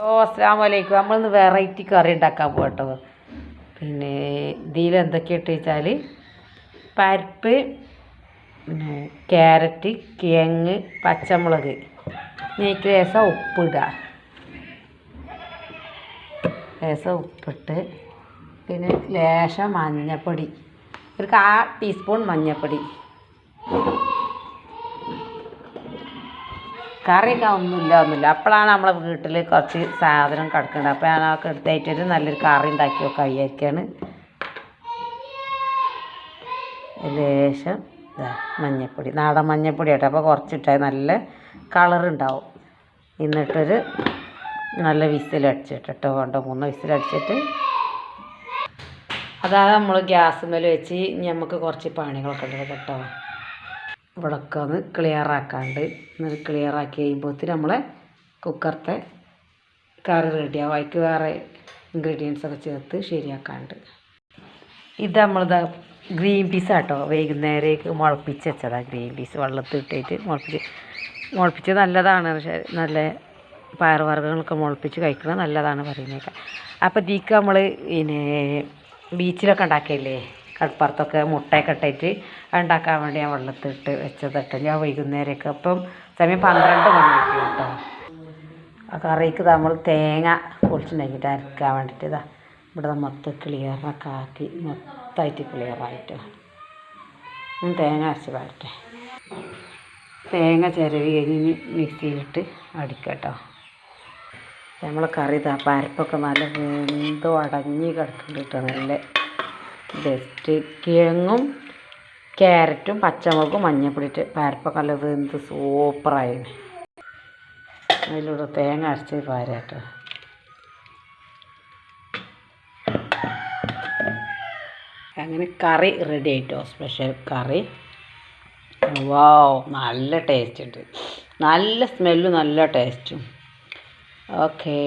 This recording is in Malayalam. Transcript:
ഓ അസ്സാം വലൈക്കും നമ്മളിന്ന് വെറൈറ്റി കറി ഉണ്ടാക്കാൻ പോകട്ടോ പിന്നെ ഇതിൽ എന്തൊക്കെ ഇട്ട് വെച്ചാൽ പരിപ്പ് പിന്നെ ക്യാരറ്റ് കിഴങ്ങ് പച്ചമുളക്. നെയ്ക്ക് ഉപ്പ് ഉപ്പിടുക ലേശം ഉപ്പിട്ട് പിന്നെ ലേശം മഞ്ഞപ്പൊടി. ഒരു കാ ടീസ്പൂൺ മഞ്ഞൾപ്പൊടി കറിയൊക്കെ ഒന്നുമില്ല ഒന്നുമില്ല. അപ്പോഴാണ് നമ്മളെ വീട്ടിൽ കുറച്ച് സാധനം കിടക്കുന്നത് അപ്പോൾ ഞാൻ അതൊക്കെ എടുത്തായിട്ടൊരു നല്ലൊരു കറി ഉണ്ടാക്കി വെക്കാൻ വിചാരിക്കുകയാണ് ലേശം ഇതാ മഞ്ഞൾപ്പൊടി നാടൻ മഞ്ഞൾപ്പൊടി ആട്ടെ. അപ്പോൾ കുറച്ചിട്ടാൽ നല്ല കളറുണ്ടാവും എന്നിട്ടൊരു നല്ല വിസിലടിച്ചിട്ട് കേട്ടോ രണ്ടോ മൂന്ന് വിസിലടിച്ചിട്ട് അതാ നമ്മൾ ഗ്യാസ് മേൽ വെച്ച് നമുക്ക് കുറച്ച് പണികളൊക്കെ ഉണ്ട് കേട്ടോ. ഇവിടൊക്കെ ഒന്ന് ക്ലിയർ ആക്കാണ്ട്. എന്നിട്ട് ക്ലിയർ ആക്കി കഴിയുമ്പോഴത്തേന് നമ്മളെ കുക്കറത്തെ കറി റെഡിയാവും അതിക്ക് വേറെ ഇൻഗ്രീഡിയൻസ് ഒക്കെ ചേർത്ത് ശരിയാക്കാണ്ട്. ഇത് നമ്മളിതാ ഗ്രീൻ പീസ് ആട്ടോ. വൈകുന്നേരേക്ക് മുളപ്പിച്ച് വെച്ചതാ ഗ്രീൻ പീസ് വെള്ളത്തിൽ ഇട്ടിട്ട് മുളപ്പിച്ച്. മുളപ്പിച്ച് നല്ലതാണ്. പക്ഷേ നല്ല പയറുവർഗങ്ങളൊക്കെ മുളപ്പിച്ച് കഴിക്കുന്നത് നല്ലതാണ് പറയുന്നേക്കാം. അപ്പോൾ ഇതിക്ക് നമ്മൾ പിന്നെ ബീച്ചിലൊക്കെ ഉണ്ടാക്കിയില്ലേ? കടപ്പുറത്തൊക്കെ മുട്ടയൊക്കെ ഇട്ടിട്ട് ഉണ്ടാക്കാൻ വേണ്ടി ഞാൻ വെള്ളത്തിട്ട് വെച്ചതിട്ട് ഞാൻ വൈകുന്നേരമൊക്കെ അപ്പം സമയം പന്ത്രണ്ട് മണിക്ക് കേട്ടോ. ആ കറിക്ക് നമ്മൾ തേങ്ങ പൊളിച്ചിട്ടുണ്ടെങ്കിൽ അരക്കാൻ വേണ്ടിയിട്ട് ഇതാ ഇവിടെ മൊത്തം ക്ലിയറൊക്കെ ആക്കി മൊത്തമായിട്ട് ക്ലിയറായിട്ട് തേങ്ങ അരച്ച് പാടട്ടെ തേങ്ങ ചിരവി കഴിഞ്ഞ് മിക്സിയിലിട്ട് അടിക്കട്ടോ നമ്മൾ കറി ഇതാ പരപ്പൊക്കെ നല്ല വെന്ത് അടങ്ങി കിടക്കുന്നുണ്ട് കേട്ടോ നല്ല ബെസ്റ്റ് കിഴങ്ങും ക്യാരറ്റും പച്ചമുളകും മഞ്ഞപ്പൊടി ഇട്ട് പരപ്പൊക്കെ നല്ല വെന്ത് സൂപ്പറായി അതിലൂടെ തേങ്ങ അരച്ച് പാരാട്ടോ. അങ്ങനെ കറി റെഡി ആയിട്ടോ സ്പെഷ്യൽ കറി. വാവ് നല്ല ടേസ്റ്റ് ഉണ്ട്. നല്ല സ്മെല്ലും നല്ല ടേസ്റ്റും ഓക്കേ